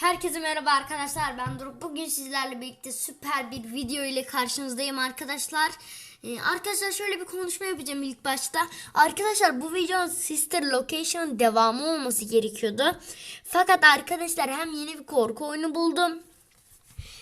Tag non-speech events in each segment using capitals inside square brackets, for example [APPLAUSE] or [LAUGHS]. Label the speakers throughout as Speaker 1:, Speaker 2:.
Speaker 1: Herkese merhaba arkadaşlar ben Durup. Bugün sizlerle birlikte süper bir video ile karşınızdayım arkadaşlar. Ee, arkadaşlar şöyle bir konuşma yapacağım ilk başta. Arkadaşlar bu videonun Sister Location devamı olması gerekiyordu. Fakat arkadaşlar hem yeni bir korku oyunu buldum.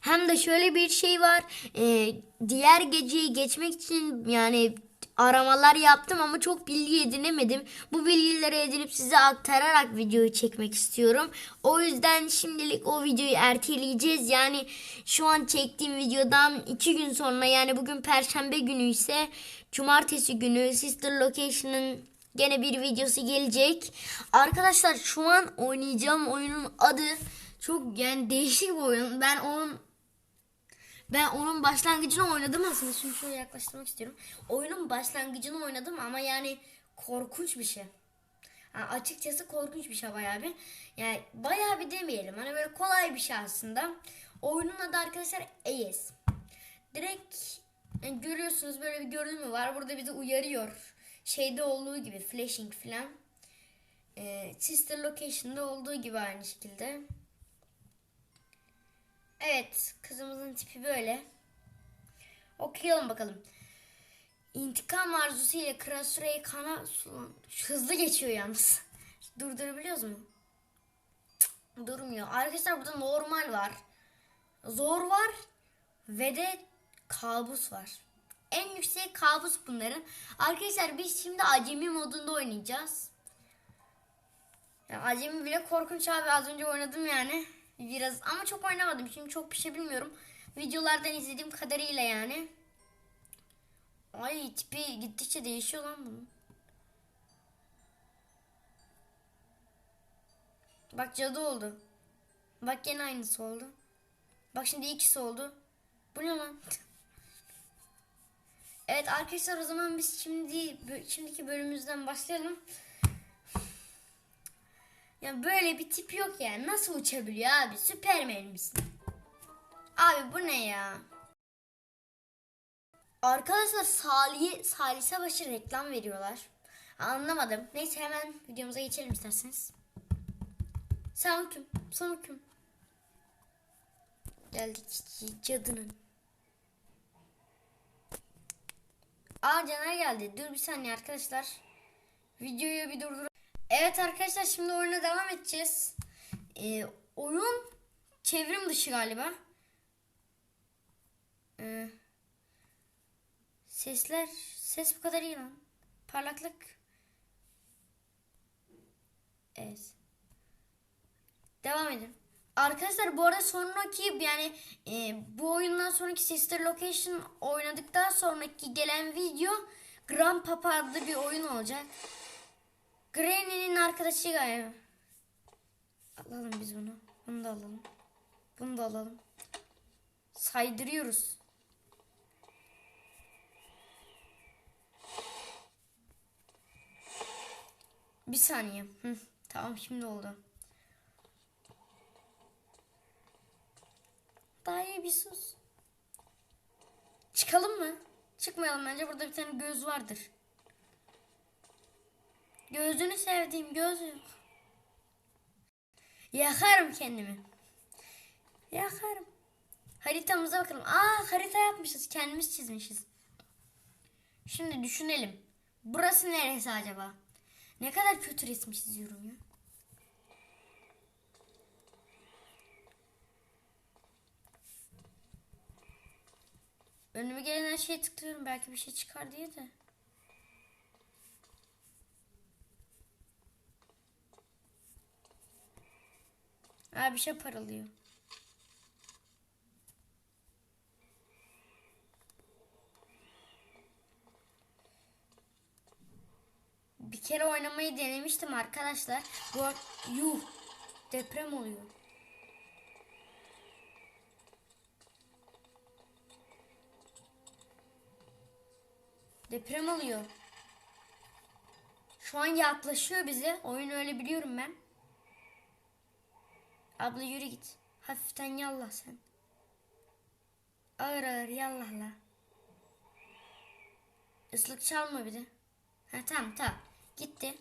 Speaker 1: Hem de şöyle bir şey var. Ee, diğer geceyi geçmek için yani aramalar yaptım ama çok bilgi edinemedim. Bu bilgileri edinip size aktararak videoyu çekmek istiyorum. O yüzden şimdilik o videoyu erteleyeceğiz. Yani şu an çektiğim videodan iki gün sonra yani bugün perşembe günü ise cumartesi günü Sister Location'ın gene bir videosu gelecek. Arkadaşlar şu an oynayacağım oyunun adı çok yani değişik bir oyun. Ben onun ben onun başlangıcını oynadım aslında. Şimdi şöyle yaklaştırmak istiyorum. Oyunun başlangıcını oynadım ama yani korkunç bir şey. Yani açıkçası korkunç bir şey bayağı bir. Yani bayağı bir demeyelim. Hani böyle kolay bir şey aslında. Oyunun adı arkadaşlar AES. Direkt yani görüyorsunuz böyle bir görünümü var. Burada bizi uyarıyor. Şeyde olduğu gibi flashing falan. Ee, Sister Location'da olduğu gibi aynı şekilde. Evet, kızımızın tipi böyle. Okuyalım bakalım. İntikam arzusu ile Kral Süreyi kana sulan- hızlı geçiyor yalnız. [LAUGHS] Durdurabiliyoruz mu? Durmuyor. Arkadaşlar burada normal var. Zor var ve de kabus var. En yüksek kabus bunların. Arkadaşlar biz şimdi acemi modunda oynayacağız. Ya acemi bile korkunç abi az önce oynadım yani. Biraz ama çok oynamadım. Şimdi çok bir şey bilmiyorum. Videolardan izlediğim kadarıyla yani. Ay tipi gittikçe değişiyor lan bunun. Bak cadı oldu. Bak gene aynısı oldu. Bak şimdi ikisi oldu. Bu ne lan? [LAUGHS] Evet arkadaşlar o zaman biz şimdi şimdiki bölümümüzden başlayalım. Ya böyle bir tip yok yani. Nasıl uçabiliyor abi? Süpermen misin? Abi bu ne ya? Arkadaşlar Salih'e Salih başı reklam veriyorlar. Anlamadım. Neyse hemen videomuza geçelim isterseniz. Sen kim? Sen kim? Geldik cadının. Aa Caner geldi. Dur bir saniye arkadaşlar. Videoyu bir durdur. Evet arkadaşlar şimdi oyuna devam edeceğiz. Ee, oyun çevrim dışı galiba. Ee, sesler ses bu kadar iyi lan. Parlaklık. Evet. Devam edin. Arkadaşlar bu arada sonraki yani e, bu oyundan sonraki Sister Location oynadıktan sonraki gelen video Grandpapa adlı bir oyun olacak. Granny'nin arkadaşı galiba. Alalım biz bunu. Bunu da alalım. Bunu da alalım. Saydırıyoruz. Bir saniye. Hı, tamam şimdi oldu. Daha iyi bir sus. Çıkalım mı? Çıkmayalım bence. Burada bir tane göz vardır. Gözünü sevdiğim göz yok. Yakarım kendimi. Yakarım. Haritamıza bakalım. Aa harita yapmışız. Kendimiz çizmişiz. Şimdi düşünelim. Burası neresi acaba? Ne kadar kötü resim çiziyorum ya. Önüme gelen her şeye tıklıyorum. Belki bir şey çıkar diye de. Ha bir şey paralıyor. Bir kere oynamayı denemiştim arkadaşlar. Bu yuh deprem oluyor. Deprem oluyor. Şu an yaklaşıyor bize. Oyun öyle biliyorum ben. Abla yürü git. Hafiften yallah sen. Ağır ağır yallahla. Islık çalma bir de. Ha tamam tamam. Gitti.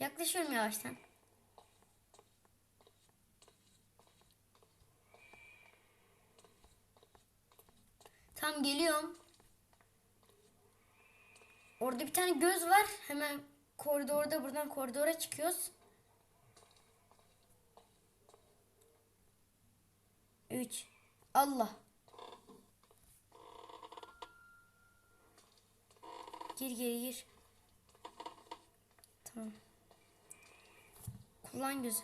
Speaker 1: Yaklaşıyorum yavaştan. Tam geliyorum. Orada bir tane göz var. Hemen koridorda buradan koridora çıkıyoruz. 3 Allah. Gir gir gir. Tamam. Kullan gözü.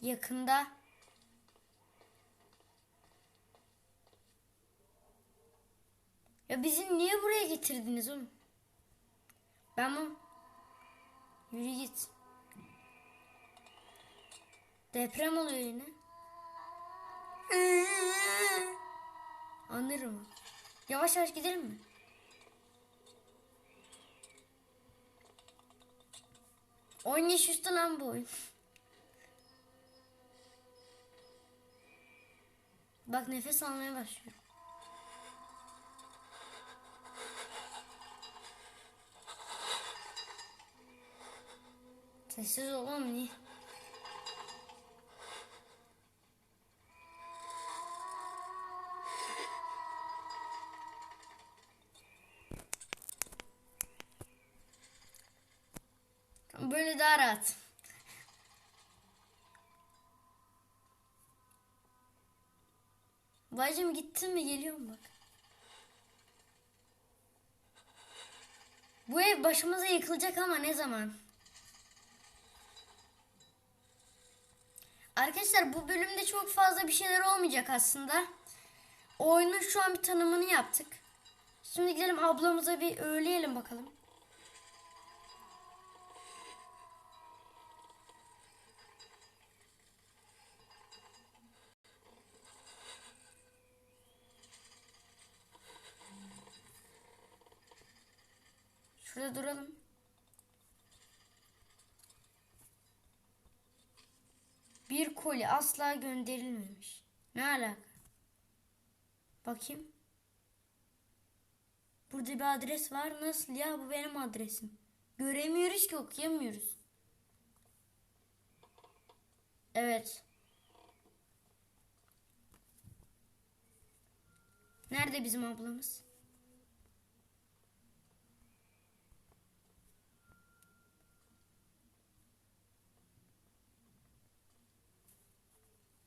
Speaker 1: Yakında. Ya bizi niye buraya getirdiniz oğlum? Ben bu... Yürü git. Deprem oluyor yine. Anlarım. Yavaş yavaş gidelim mi? On yaş üstü lan bu oyun. Bak nefes almaya başlıyorum. Sessiz olalım niye? Rahat. Bacım gittin mi geliyorum bak. Bu ev başımıza yıkılacak ama ne zaman? Arkadaşlar bu bölümde çok fazla bir şeyler olmayacak aslında. Oyunun şu an bir tanımını yaptık. Şimdi gidelim ablamıza bir öğleyelim bakalım. Şurada duralım. Bir koli asla gönderilmemiş. Ne alaka? Bakayım. Burada bir adres var. Nasıl ya? Bu benim adresim. Göremiyoruz ki okuyamıyoruz. Evet. Nerede bizim ablamız?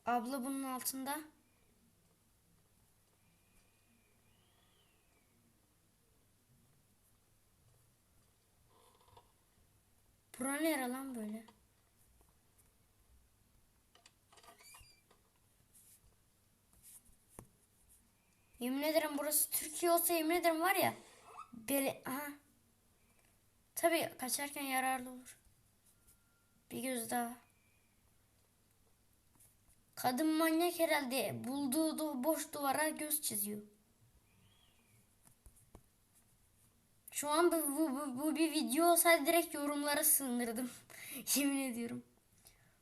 Speaker 1: Abla bunun altında. Bura nere lan böyle? Yemin ederim burası Türkiye olsa yemin ederim var ya. Bele... Aha. Tabii kaçarken yararlı olur. Bir göz daha. Kadın manyak herhalde bulduğu du- boş duvara göz çiziyor. Şu an bu, bu, bu bir video olsaydı direkt yorumlara sığınırdım. [LAUGHS] Yemin ediyorum.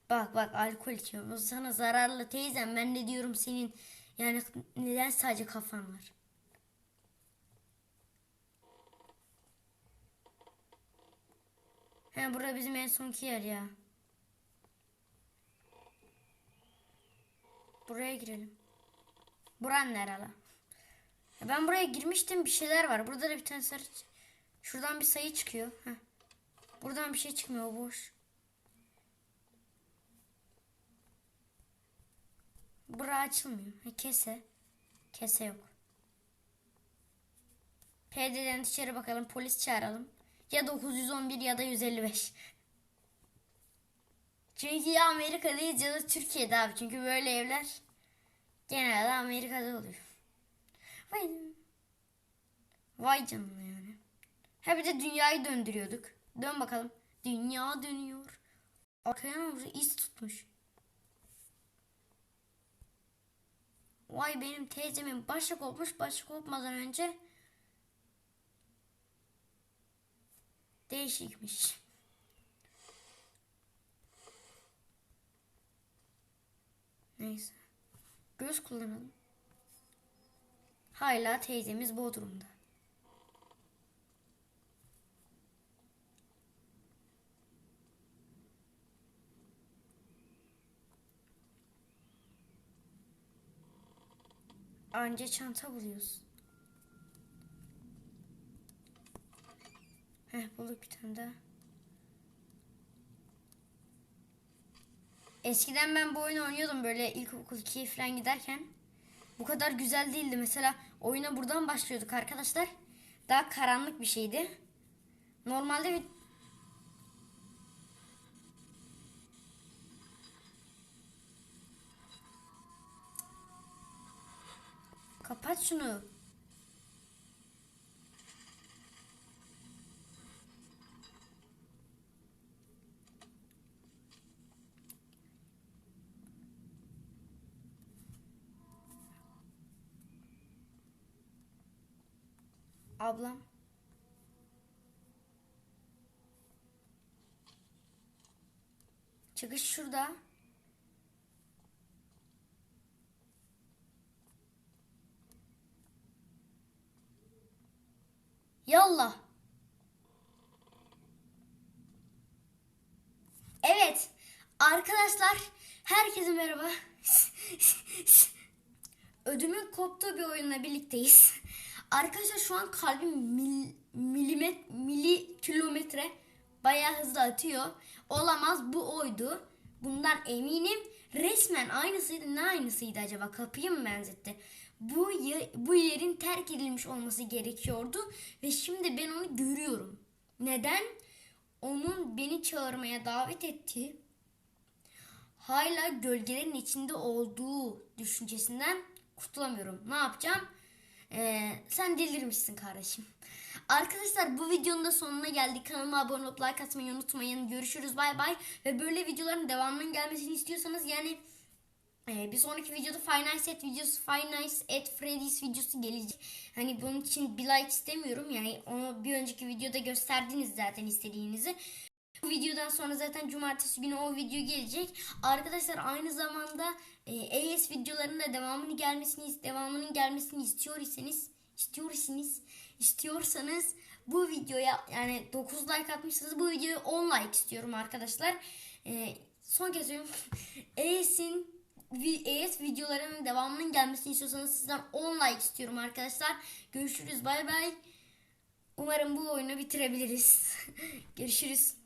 Speaker 1: Bak bak alkol içiyorum. O sana zararlı teyzem. Ben de diyorum senin yani neden sadece kafan var? He bura bizim en sonki yer ya. Buraya girelim. Buran nerede? Ben buraya girmiştim bir şeyler var. Burada da bir tane sarı... Şuradan bir sayı çıkıyor. Heh. Buradan bir şey çıkmıyor boş. Bura açılmıyor. Kese. Kese yok. PD'den dışarı bakalım. Polis çağıralım. Ya 911 ya da 155. Çünkü ya Amerika'dayız ya da Türkiye'de abi. Çünkü böyle evler genelde Amerika'da oluyor. Vay, vay canına yani. Ha bir de dünyayı döndürüyorduk. Dön bakalım. Dünya dönüyor. Arkaya vuruyor? iz tutmuş. Vay benim teyzemin başı kopmuş. Başı kopmadan önce değişikmiş. Neyse. Göz kullanalım. Hala teyzemiz Bodrum'da. Anca çanta buluyoruz. Heh bulduk bir tane daha. Eskiden ben bu oyunu oynuyordum böyle ilkokul 2'ye falan giderken. Bu kadar güzel değildi. Mesela oyuna buradan başlıyorduk arkadaşlar. Daha karanlık bir şeydi. Normalde bir Kapat şunu. Ablam. Çıkış şurada. Yallah. Evet. Arkadaşlar herkese merhaba. [LAUGHS] Ödümün koptuğu bir oyunla birlikteyiz. Arkadaşlar şu an kalbim mil, milimet, mili kilometre bayağı hızlı atıyor. Olamaz bu oydu. Bundan eminim. Resmen aynısıydı. Ne aynısıydı acaba? Kapıyı mı benzetti? Bu, bu yerin terk edilmiş olması gerekiyordu. Ve şimdi ben onu görüyorum. Neden? Onun beni çağırmaya davet ettiği hala gölgelerin içinde olduğu düşüncesinden kurtulamıyorum. Ne yapacağım? Ee, sen delirmişsin kardeşim. Arkadaşlar bu videonun da sonuna geldik. Kanalıma abone olup like atmayı unutmayın. Görüşürüz bay bay. Ve böyle videoların devamının gelmesini istiyorsanız yani ee, bir sonraki videoda Five Nights at videosu, Five Nights at Freddy's videosu gelecek. Hani bunun için bir like istemiyorum. Yani onu bir önceki videoda gösterdiniz zaten istediğinizi. Bu videodan sonra zaten cumartesi günü o video gelecek. Arkadaşlar aynı zamanda e, AS videolarının da devamını gelmesini devamının gelmesini istiyor iseniz istiyorsanız istiyorsanız bu videoya yani 9 like atmışsanız bu videoya 10 like istiyorum arkadaşlar. E, son kez söylüyorum. [LAUGHS] AS'in AS videolarının devamının gelmesini istiyorsanız sizden 10 like istiyorum arkadaşlar. Görüşürüz bay bay. Umarım bu oyunu bitirebiliriz. [LAUGHS] Görüşürüz.